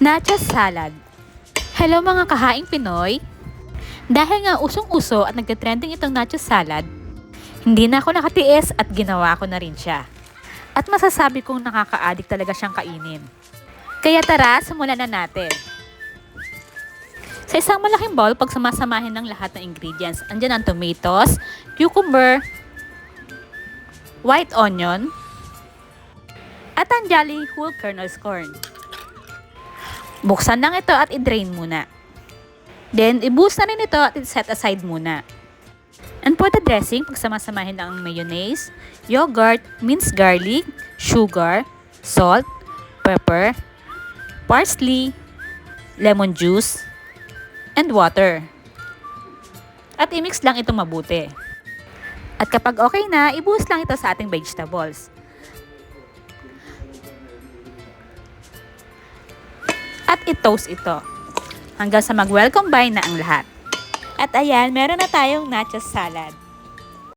Nachos salad. Hello mga kahaing Pinoy! Dahil nga usong-uso at nagka-trending itong nachos salad, hindi na ako nakatiis at ginawa ko na rin siya. At masasabi kong nakaka-addict talaga siyang kainin. Kaya tara, simulan na natin. Sa isang malaking bowl, pag sumasamahin ng lahat ng ingredients, andyan ang tomatoes, cucumber, white onion, at ang Jolly Whole Kernels Corn. Buksan lang ito at i-drain muna. Then, i-boost na rin ito at i-set aside muna. And for the dressing, pagsamasamahin lang ang mayonnaise, yogurt, minced garlic, sugar, salt, pepper, parsley, lemon juice, and water. At i-mix lang itong mabuti. At kapag okay na, i-boost lang ito sa ating vegetables. At i-toast ito hanggang sa mag-well combine na ang lahat. At ayan, meron na tayong nachos salad.